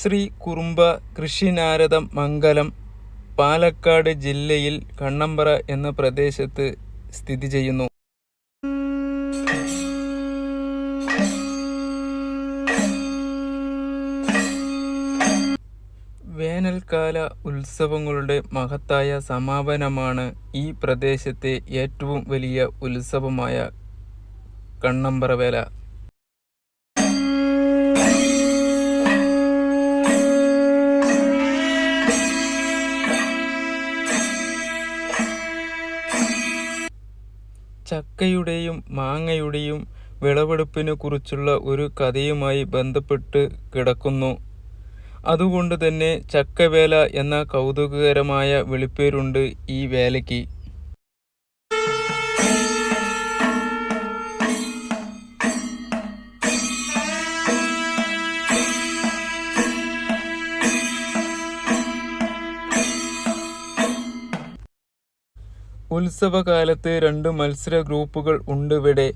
ശ്രീ കുറുമ്പ കൃഷിനാരദം മംഗലം പാലക്കാട് ജില്ലയിൽ കണ്ണമ്പറ എന്ന പ്രദേശത്ത് സ്ഥിതി ചെയ്യുന്നു. വേനൽക്കാല ഉത്സവങ്ങളുടെ മഹത്തായ സമാപനമാണ് ഈ പ്രദേശത്തെ ഏറ്റവും വലിയ ഉത്സവമായ കണ്ണമ്പ്ര ചക്കയുടെയും മാങ്ങയുടെയും വിളവെടുപ്പിനെ കുറിച്ചുള്ള ഒരു കഥയുമായി ബന്ധപ്പെട്ട് കിടക്കുന്നു. അതുകൊണ്ട് തന്നെ ചക്കവേല എന്ന കൗതുകകരമായ വിളിപ്പേരുണ്ട് ഈ വേലയ്ക്ക്. ഉത്സവകാലത്ത് രണ്ട് മത്സര ഗ്രൂപ്പുകൾ ഉണ്ടിവിടെ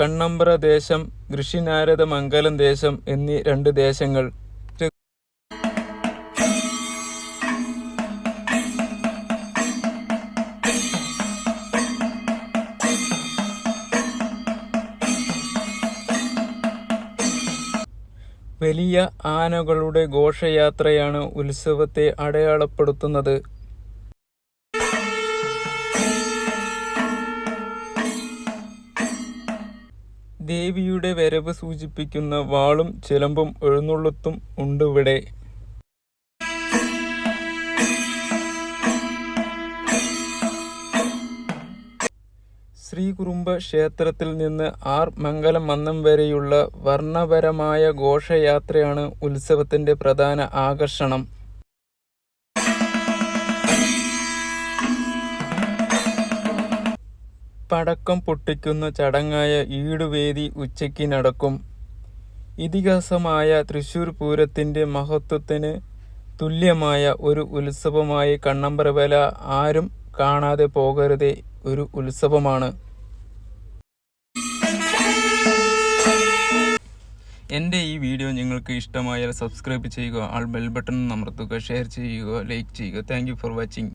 കണ്ണമ്പ്ര ദേശം കൃഷിനാരദ മംഗലം ദേശം എന്നീ രണ്ട് ദേശങ്ങൾ. വലിയ ആനകളുടെ ഘോഷയാത്രയാണ് ഉത്സവത്തെ അടയാളപ്പെടുത്തുന്നത്. ദേവിയുടെ വരവ് സൂചിപ്പിക്കുന്ന വാളും ചിലമ്പും എഴുന്നള്ളത്തും ഉണ്ടിവിടെ ശ്രീകുറുമ്പ ക്ഷേത്രത്തിൽ നിന്ന് ആർ മംഗലം മന്നം വരെയുള്ള വർണപരമായ ഘോഷയാത്രയാണ് ഉത്സവത്തിന്റെ പ്രധാന ആകർഷണം. പടക്കം പൊട്ടിക്കുന്ന ചടങ്ങായ ഈടുവേദി ഉച്ചയ്ക്ക് നടക്കും. ഇതിഹാസമായ തൃശൂർ പൂരത്തിന്റെ മഹത്വത്തിന് തുല്യമായ ഒരു ഉത്സവമായി കണ്ണമ്പറവേല ആരും കാണാതെ പോകരുതേ ഒരു ഉത്സവമാണ്. എന്റെ ഈ വീഡിയോ നിങ്ങൾക്ക് ഇഷ്ടമായാൽ സബ്സ്ക്രൈബ് ചെയ്യുക ആൾ ബെൽ ബട്ടൺ അമർത്തുക ഷെയർ ചെയ്യുക ലൈക്ക് ചെയ്യുക. Thank for watching.